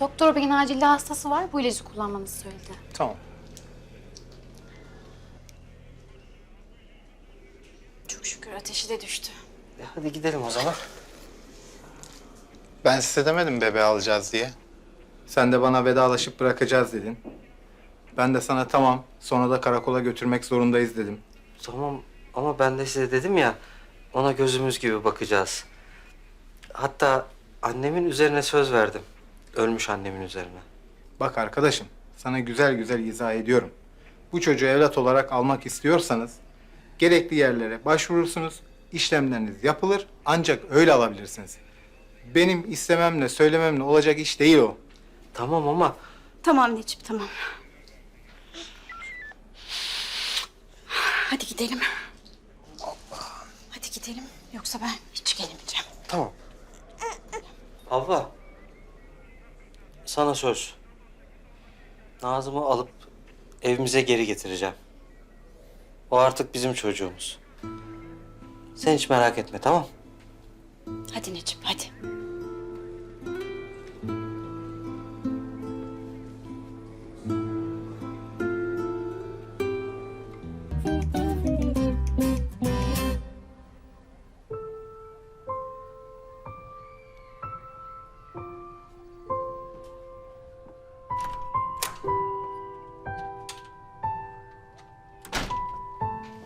Doktor beyin acilde hastası var. Bu ilacı kullanmanızı söyledi. Tamam. Çok şükür ateşi de düştü. E hadi gidelim o zaman. Ben size demedim bebeği alacağız diye. Sen de bana vedalaşıp bırakacağız dedin. Ben de sana tamam sonra da karakola götürmek zorundayız dedim. Tamam ama ben de size dedim ya ona gözümüz gibi bakacağız. Hatta annemin üzerine söz verdim. Ölmüş annemin üzerine. Bak arkadaşım sana güzel güzel izah ediyorum. Bu çocuğu evlat olarak almak istiyorsanız gerekli yerlere başvurursunuz. işlemleriniz yapılır ancak öyle alabilirsiniz. Benim istememle söylememle olacak iş değil o. Tamam ama Tamam Necip tamam. Hadi gidelim. Hadi gidelim. Yoksa ben hiç gelemeyeceğim. tamam. Havva. Sana söz. Nazım'ı alıp evimize geri getireceğim. O artık bizim çocuğumuz. Sen hiç merak etme tamam? Hadi Necip hadi.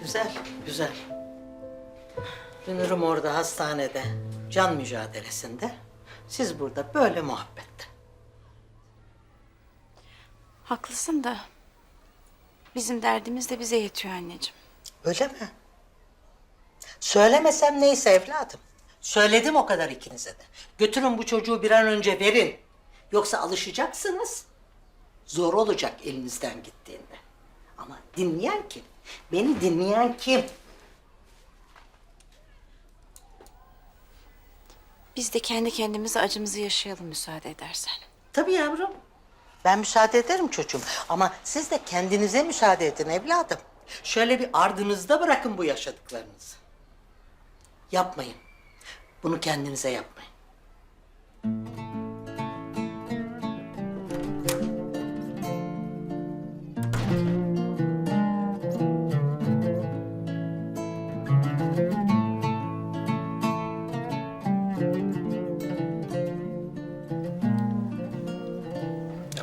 Güzel, güzel. Dünürüm orada hastanede, can mücadelesinde. Siz burada böyle muhabbette. Haklısın da bizim derdimiz de bize yetiyor anneciğim. Öyle mi? Söylemesem neyse evladım. Söyledim o kadar ikinize de. Götürün bu çocuğu bir an önce verin. Yoksa alışacaksınız. Zor olacak elinizden gittiğinde. Ama dinleyen kim? Beni dinleyen kim? Biz de kendi kendimize acımızı yaşayalım müsaade edersen. Tabii yavrum. Ben müsaade ederim çocuğum. Ama siz de kendinize müsaade edin evladım. Şöyle bir ardınızda bırakın bu yaşadıklarınızı. Yapmayın. Bunu kendinize yapmayın.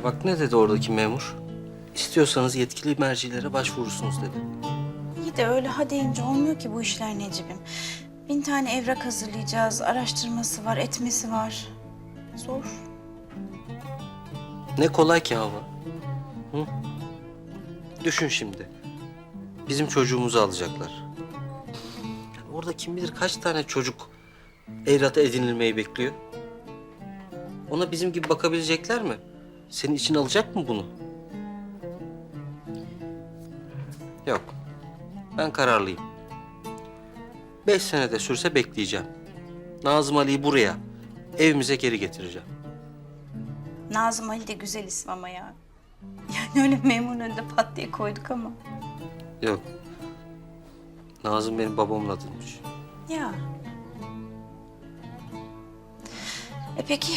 Bak ne dedi oradaki memur? İstiyorsanız yetkili mercilere başvurursunuz dedi. İyi de öyle ha deyince olmuyor ki bu işler Necip'im. Bin tane evrak hazırlayacağız, araştırması var, etmesi var. Zor. Ne kolay ki hava. Hı? Düşün şimdi. Bizim çocuğumuzu alacaklar. Yani orada kim bilir kaç tane çocuk evrata edinilmeyi bekliyor. Ona bizim gibi bakabilecekler mi? Senin için alacak mı bunu? Yok. Ben kararlıyım. Beş sene de sürse bekleyeceğim. Nazım Ali'yi buraya, evimize geri getireceğim. Nazım Ali de güzel isim ama ya. Yani öyle memurun önünde pat diye koyduk ama. Yok. Nazım benim babamın adıymış. Ya. E peki,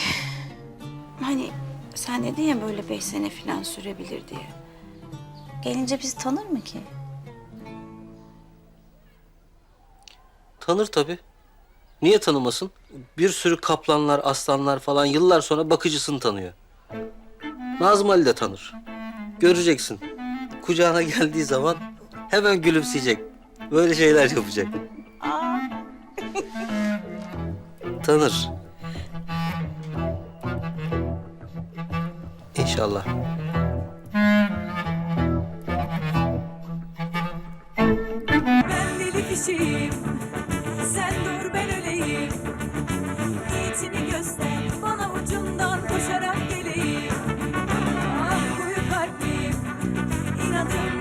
hani sen dedin ya böyle beş sene falan sürebilir diye. Gelince bizi tanır mı ki? Tanır tabii. Niye tanımasın? Bir sürü kaplanlar, aslanlar falan yıllar sonra bakıcısını tanıyor. Nazım Ali de tanır. Göreceksin. Kucağına geldiği zaman hemen gülümseyecek. Böyle şeyler yapacak. Tanır. inşallah. Ben deli kişiyim. Sen dur ben öleyim. Niyetini göster. Bana ucundan koşarak geleyim. Ah koyu kalpliyim. İnadım